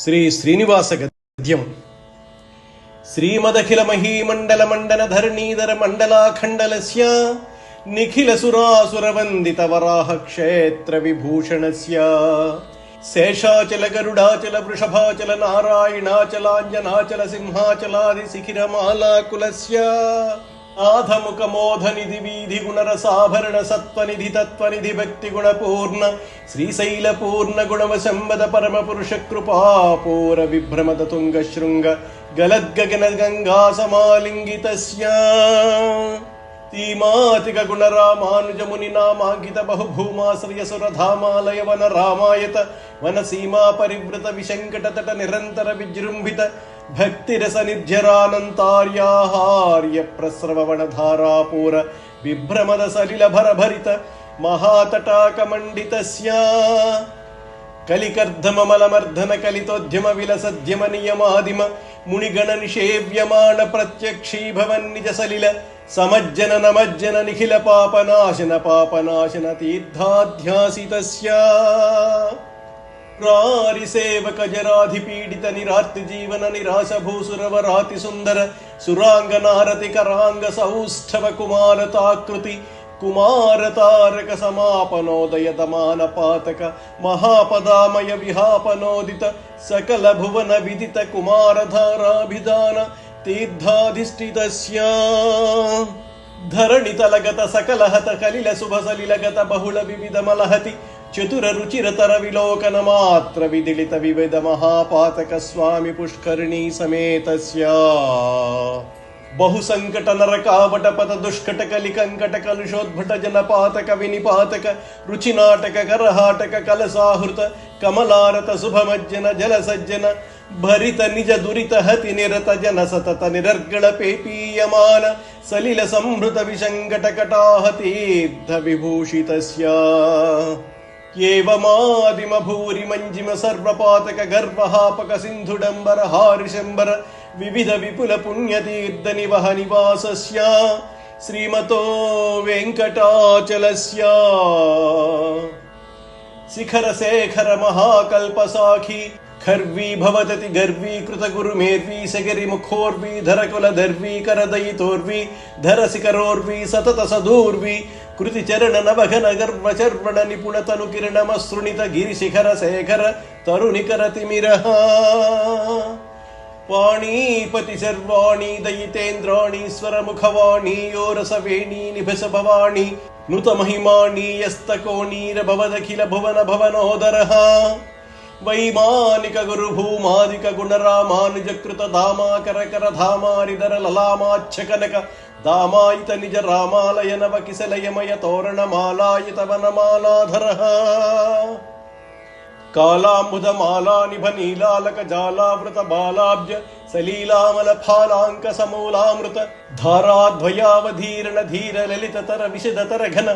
శ్రీ శ్రీనివాస గద్యం. శ్రీమదఖిల మహీమండల మండన ధరణీధర మండలాఖండలస్య నిఖిల సురాసురవందిత వరాహ క్షేత్ర విభూషణస్య. శేషాచల గరుడాచల వృషభాచల నారాయణాచలాంజనాచల సింహాచలాది శిఖిరమాలాకులస్య. आधमुखमोधनिधि वीधिगुणरसाभरणसत्त्वनिधि तत्त्वनिधि भक्तिगुणपूर्ण श्रीशैलपूर्णगुणवशम्बद परमपुरुषकृपापोर विभ्रमदतुङ्गशृङ्ग गलद्गगन గుణపూర్ణ శ్రీశైల పూర్ణ రామానుజముని నామాంకిత బహుభూమాశ్రయ సురధామాలయ వన రామాయత వన సీమా పరివృత విశంకట తట నిరంతర విజృంభిత భక్తిరస నిర్జరానంతార్యాహార్య ప్రస్రవణ ధారాపూర విభ్రమద సలిల భరభరిత భరిత కలికర్ధమ మలమర్ధన కలితోద్యమ విలసద్యమ నియమాదిమ मुनिगणनिषेव्यमाण प्रत्यक्षीभवन्खिल पापनाशन पापनाशन तीर्थाध्यासि तस्याधिपीडित निरात्जीवन निराश भूसुरवरातिसुन्दर सुराङ्गनारतिकराङ्गसौष्ठव कुमारताकृति कुमारतारकसमापनोदयतमानपातक महापदामय विहापनोदित सकलभुवन विदित कुमारधाराभिधानीर्थाधिष्ठितस्या धरणितलगत सकलहत कलिलशुभसलिलगत बहुल विविध चतुररुचिरतर विलोकनमात्र विदिलित विविध महापातक स्वामि पुष्करिणी समेतस्या। बहुसङ्कट नरकावटपदुष्कट कलिकङ्कट कलुषो विनिपातक रुचिनाटक करहाटक कलसाहृत कमलारत सुलसज्जन भरित निज दुरित जन सतत निरर्गल पेपीयमान सलिल संहृत विशङ्कट कटाहतिभूषितस्या एवमादिम भूरि मञ्जिम सर्वपातक गर्भहापक सिन्धुडम्बर हारिशम्बर వివిధ విపుల పుణ్యతీర్థ నివహ నివాసస్య. శ్రీమతో వెంకటాచలస్య. శిఖర శేఖర మహాకల్ప సాఖి. ఖర్వీ భవదతి గర్వీ కృత గురు మేర్వీ శగరి ముఖోర్వీ ధర కుల ధర్వీ కరదయితోర్వీ ధర శిఖరోర్వీ సతత సదూర్వీ కృతి చరణ నవఘన గర్వ చర్వణ నిపుణ తను కిరణమసృణిత గిరి శిఖర శేఖర తరుణికర తిమిరః వాణీపతి సర్వాణి దయితేంద్రాణి స్వరముఖవాణి యోరసవేణి నిభస భవాణి నుత యస్తకోణీరభవదఖిల భువన భవనోదరః వైమానిక గురు భూమాదిక గుణ రామానుజ ధామారిధర లలామాచ్ఛ కనక దామాయిత నిజ రామాలయ నవ కిసలయమయ తోరణమాలాయిత వనమాలాధరః కాళాంబుధమాలా నిభ నీలాలక జాలావృత బాలాబ్జ సలీలామల ఫాలాంక సమూలామృత ధారాద్వయావధీరణ ధీర లలిత విశదతర ఘన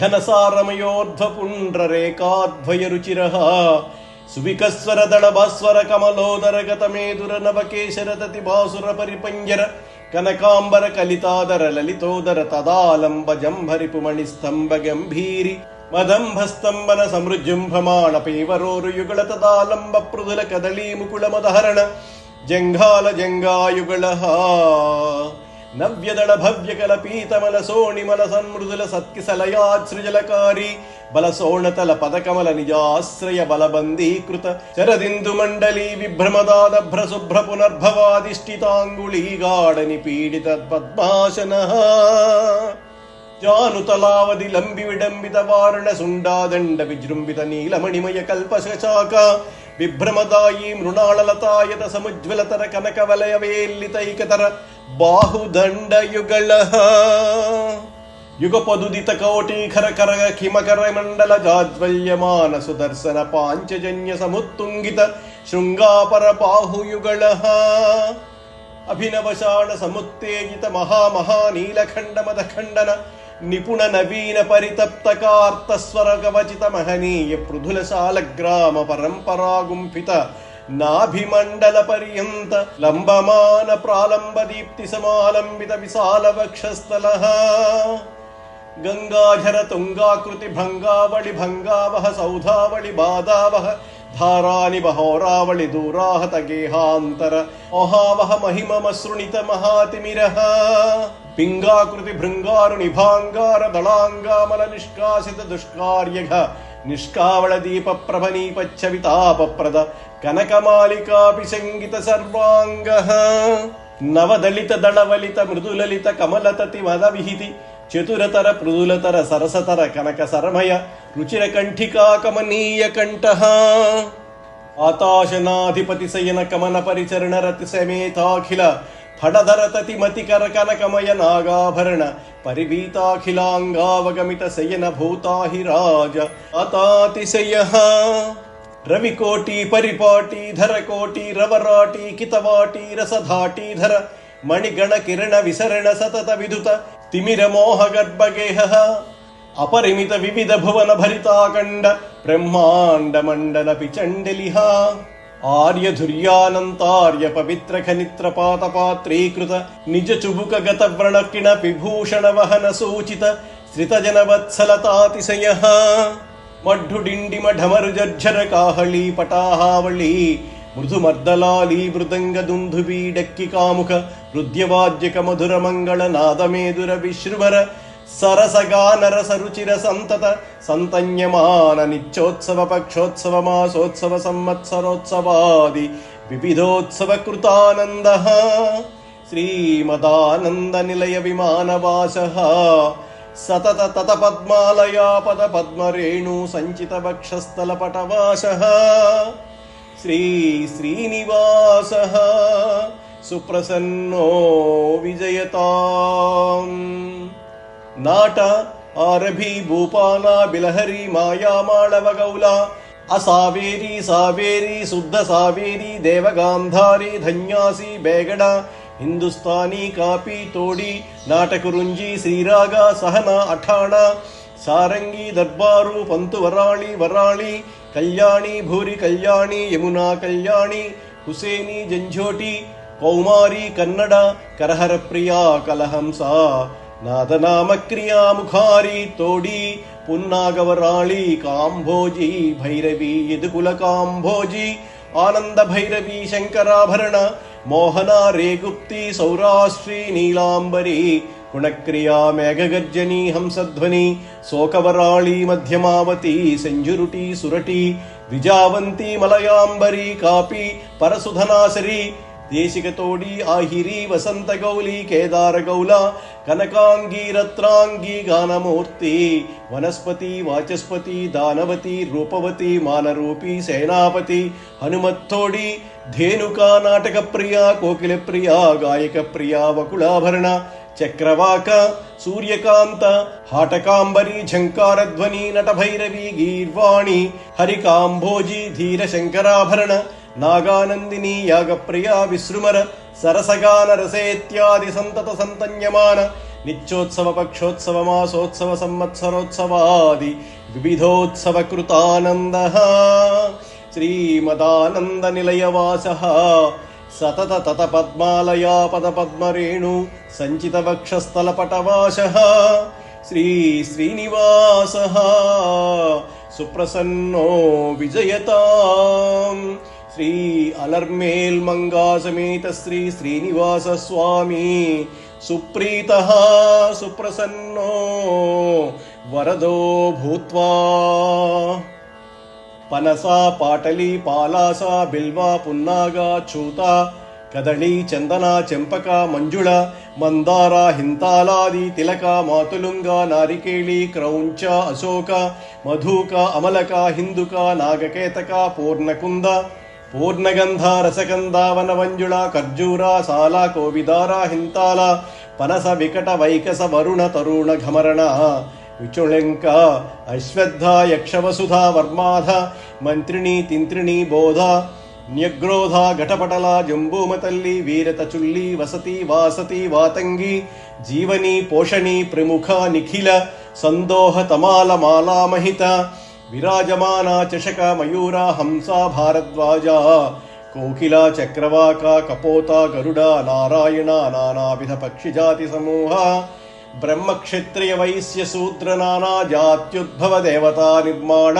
ఘన సారమయోర్ధ్వ సువికస్వర దళభాస్వర కమలోదర గత మేదుర నవకేశర తతి భాసుర పరిపంజర కనకాంబర కలితాదర లలితోదర తదాలంబ జంభరిపు మణిస్తంభ గంభీరి మదంభస్తంబన సమృజృంభమాణ పేవరోరు తదాలంబ పృథుల కదళీ ముకుళ మదహరణ జంఘాల జంగాయుగళ నవ్యదళ భవ్యకల పీతమల సోణిమల సన్మృదుల సత్కిసలయాశ్రుజలకారి బల సోణతల పదకమల నిజాశ్రయ బలబందీకృత శరదిందు మండలీ విభ్రమదాదభ్ర శుభ్ర పునర్భవాదిష్ఠితాంగుళీగాడని పీడిత పద్మాశన ಜಾನುತಲಾವಧಿ ಲಂಬಿ ವಿಡಂಬಿತ ವಾರಣ ಸುಂಡಾದಂಡ ವಿಜೃಂಭಿತ ನೀಲಮಣಿಮಯ ಕಲ್ಪ ಶಶಾಕ ವಿಭ್ರಮದಾಯಿ ಮೃಣಾಳಲತಾಯದ ಸಮುಜ್ವಲತರ ಕನಕ ವಲಯವೇಲಿತೈಕತರ ಬಾಹುದಂಡಯುಗಳ. ಯುಗಪದುದಿತ ಕೋಟೀಖರ ಕರ ಕಿಮಕರ ಮಂಡಲ ಜಾಜ್ವಲ್ಯಮಾನ ಸುದರ್ಶನ ಪಾಂಚಜನ್ಯ ಸಮುತ್ತುಂಗಿತ ಶೃಂಗಾಪರ ಬಾಹುಯುಗಳ. ಅಭಿನವಶಾಣ ಸಮುತ್ತೇಜಿತ ಮಹಾ ಮಹಾಮಹಾನೀಲಖಂಡ ಮದಖಂಡನ निपुण नवीन परितप्त कार्त स्वर लम्बमान प्रालम्ब दीप्ति समालम्बित विशाल वक्षस्त गङ्गाधर तुङ्गाकृति भङ्गावळि सौधावळि बादावः धारानि दूराहत गेहान्तर महावः महिमम పింగాకృతి భృంగారు నిభాంగార దళాంగామల నిష్కాసిత దుష్కార్యఘ నిష్కావళ దీప ప్రభనీపచ్చవితాపప్రద కనకమాలికాపి సంగీత సర్వాంగ. నవదళిత దళవలిత మృదులలిత కమలతతి మదవిహితి చతురతర పృదులతర సరసతర కనక సరమయ రుచిర కంఠికా కమనీయ కంఠ. ఆతాశనాధిపతి శయన కమన పరిచరణ రతి సమేతాఖిల ಫಣಧರತತಿ ಮತಿಕರ ಕನಕಮಯ ನಾಗಾಭರಣ, ಪರಿಭೀತಾಖಿಲಾಂಗಾವಗಮಿತ ಸಯನ ಭೂತಾಹಿ ರಾಜ ಅತಾತಿಶಯ ರವಿಕೋಟಿ ಪರಿಪಾಟಿ ಧರಕೋಟಿ ರವರಾಟಿ ಕಿತವಾಟಿ ರಸಧಾಟಿ ಧರ, ಮಣಿಗಣ ಕಿರಣ ವಿಸರಣ ಸತತ ವಿದುತ, ತಿಮಿರ ಮೋಹ ಗರ್ಭಗೇಹ. ಅಪರಿಮಿತ ವಿವಿಧ ಭುವನ ಭರಿತಾಖಂಡ ಬ್ರಹ್ಮಾಂಡ ಮಂಡಲ ಪಿಚಂಡಲಿಹ. ఆర్యధుర్యానంతార్య పవిత్ర ఖనిత్ర పాత పాత్రీకృత నిజ చుబుక గత వ్రణకిణ విభూషణ వహన సూచిత శ్రితజన వత్సలతాతిశయ మఢ్ఢుడిండిమ ఢమరు జర్ఝర కాహళీ పటాహావళీ మృదుమర్దలాలి మృదంగ దుందుబీ డక్కి కాముక హృద్యవాద్యక మధుర మంగళ నాదమేదుర విశ్రుభర सरसगानरसरुचिरसन्तत सन्तत सन्तयमान नित्योत्सव पक्षोत्सव मासोत्सव संवत्सरोत्सवादि विविधोत्सव कृतानन्दः श्रीमदानन्दनिलय विमानवासः सतत तत पद्मालया पद पद्मरेणु सञ्चित वक्षस्थल श्री श्रीनिवासः सुप्रसन्नो विजयताम्। కృతానంద శ్రీమదానంద నిలయ విమానవాస సతత తత పద్మాలయా పద పద్మరేణు సంచిత వక్షస్థల పటవాస శ్రీ శ్రీనివాస సుప్రసన్నో విజయతాం నాట ఆరభి భూపాల బిలహరి మాయామాళవ గౌల అసావేరి సావేరి శుద్ధ సావేరి దేవగాంధారి ధన్యాసి బేగడ హిందుస్థానీ కాపీ తోడి నాటకురుంజి శ్రీరాగ సహన అఠాణ సారంగి నాదనామక్రియాముఖారీ తోడి పున్నాగవరాళి కాంభోజి భైరవి ఎదుకుల కాంభోజి ఆనంద భైరవి శంకరాభరణ మోహన రేగుప్తి సౌరాశ్రీ నీలాంబరి గుణక్రియా మేఘగర్జని హంసధ్వని శోకవరాళి మధ్యమావతి సంజురుటి సురటి విజావంతి మలయాంబరి కాపి పరసుధనాసరి దేశికతోడి ఆహిరి వసంత గౌలి కేదార గౌల కనకాంగి రత్నాంగి గానమూర్తి వనస్పతి వాచస్పతి దానవతి రూపవతి మానరూపి సేనాపతి హనుమత్తోడి ధేనుక నాటక ప్రియ కోకిల ప్రియ గాయక ప్రియ వకుళాభరణ చక్రవాక సూర్యకాంత హాటకాంబరి ఝంకారధ్వని నటభైరవి గీర్వాణి హరికాంభోజి ధీర శంకరాభరణ నాగానందిని యాగప్రియా విసృమర సరసగాన రసేత్యాది సంతత సంతన్యమాన నిత్యోత్సవ పక్షోత్సవ మాసోత్సవ సంవత్సరోత్సవాది వివిధోత్సవ కృతానంద శ్రీమదానంద నిలయవాస సతత తత పద్మాలయా పద పద్మరేణు సంచిత వక్షస్థల పటవాస శ్రీ శ్రీనివాస సుప్రసన్నో విజయతాం శ్రీ అలర్మేల్ మంగా సమేత శ్రీ శ్రీనివాస స్వామి. సుప్రీత సుప్రసన్నో వరదో భూత్వా. పనసా పాటలి పాలాసా బిల్వా పున్నాగా చూత. కదళి చందన చెంపక మంజుళ మందార హింతాలాది తిలక మాతులుంగ నారికేళి క్రౌంచ అశోక మధుక అమలక హిందుక నాగకేతక పూర్ణకుంద. పూర్ణగంధ రసగంధావన వంజుళ ఖర్జూర సాల కోవిదార హింతాల పనస వికట వైకస వరుణ తరుణ ఘమరణ విచుళంక అశ్వద్ధ యక్షవసుధ వర్మాధ మంత్రిణి తింత్రిణి బోధ న్యగ్రోధ ఘటపటల జంబూమతల్లి వీరత చుల్లి వసతి వాసతి వాతంగి జీవని పోషణి ప్రముఖ నిఖిల సందోహ తమాల మాలామహిత విరాజమానా చషక మయూరా హంస భారద్వాజ కోకిల చక్రవాక కపోత గరుడ నారాయణ నానావిధ పక్షిజాతి సమూహ బ్రహ్మక్షత్రియ వైశ్య శూద్ర నానా జాత్యుద్భవ దేవతా నిర్మాణ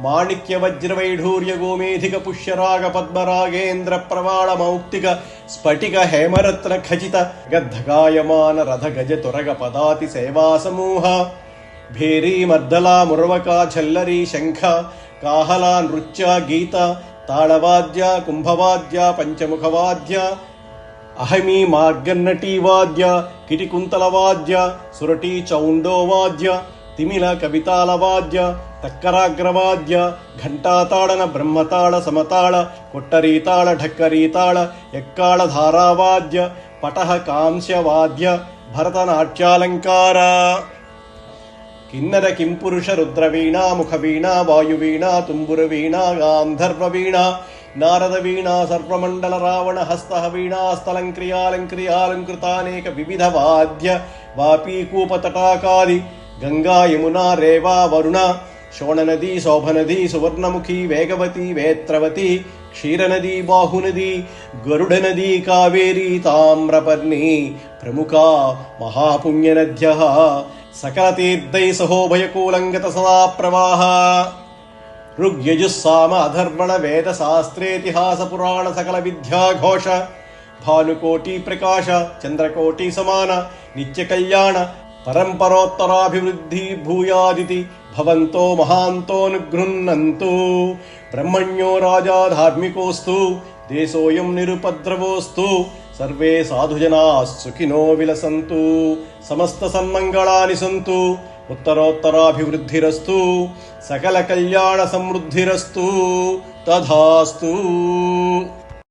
మాణిక్య వజ్రవైఢూర్య గోమేధిక పుష్యరాగ పద్మరాగేంద్ర ప్రవాళ మౌక్తిక స్ఫటిక హేమరత్న ఖచిత గద్ధగాయమాన రథ గజ తురగ పదాతి సేవా సమూహ. ಭೇರಿ ಮದ್ದಲ ಮುರವಕ ಛಲ್ಲರಿ ಶಂಖ ಕಾಹಲ ನೃತ್ಯ ಗೀತ ತಾಳವಾದ್ಯ ಕುಂಭವಾದ್ಯ ಪಂಚಮುಖವಾದ್ಯ ಅಹಮಿ ಮಾರ್ಗನ್ನಟಿ ವಾದ್ಯ ಕಿಟಿಕುಂತಲವಾದ್ಯ ಸುರಟಿ ಚೌಂಡೋವಾದ್ಯ ತಿಮಿಲ ಕವಿತಾಲವಾದ್ಯ ತಕ್ಕರಾಗ್ರವಾದ್ಯ ಘಂಟಾತಾಳನ ಬ್ರಹ್ಮತಾಳ ಸಮತಾಳ ಕೊಟ್ಟರೀತಾಳ ಢಕ್ಕರೀತಾಳ ಎಕ್ಕಾಳ ಧಾರಾವಾದ್ಯ ಪಟಹ ಕಾಂಸ್ಯವಾದ್ಯ ಭರತನಾಟ್ಯಾಲಂಕಾರ किन्नर किन्नद किम्पुरुषरुद्रवीणामुखवीणा वायुवीणा तुम्बुरवीणा गान्धर्ववीणा नारदवीणा सर्वमण्डलरावणहस्तः वीणा स्थलङ्क्रियालङ्क्रियालङ्कृतानेकविविधवाद्य कूपतटाकादि गङ्गा यमुना रेवा वरुणा शोणनदी शोभनदी सुवर्णमुखी वेगवती वेत्रवती क्षीरनदी बाहुनदी गरुडनदी कावेरी ताम्रपर्णी प्रमुखा महापुण्यनद्यः। రేవా సకల తీర్థై సహోభయకూలంగత సదా ప్రవాహ ఋగ్యజుస్సామ అధర్వణ వేద శాస్త్రేతిహాస పురాణ సకల విద్యాఘోష భానుకోటి ప్రకాశ చంద్రకోటి సమాన నిత్య కళ్యాణ పరంపరోత్తరాభివృద్ధి భూయాదితి భవంతో మహాంతోనుగృహ్ణంతు బ్రహ్మణ్యో రాజా ధార్మికోస్తు దేశోయం నిరుపద్రవోస్తు సర్వే సాధుజనా సుఖినో విలసంతు సమస్త సన్మంగళాని సంతు ఉత్తరోత్తరాభివృద్ధిరస్తు సకల కళ్యాణ సమృద్ధిరస్తు తథాస్తు.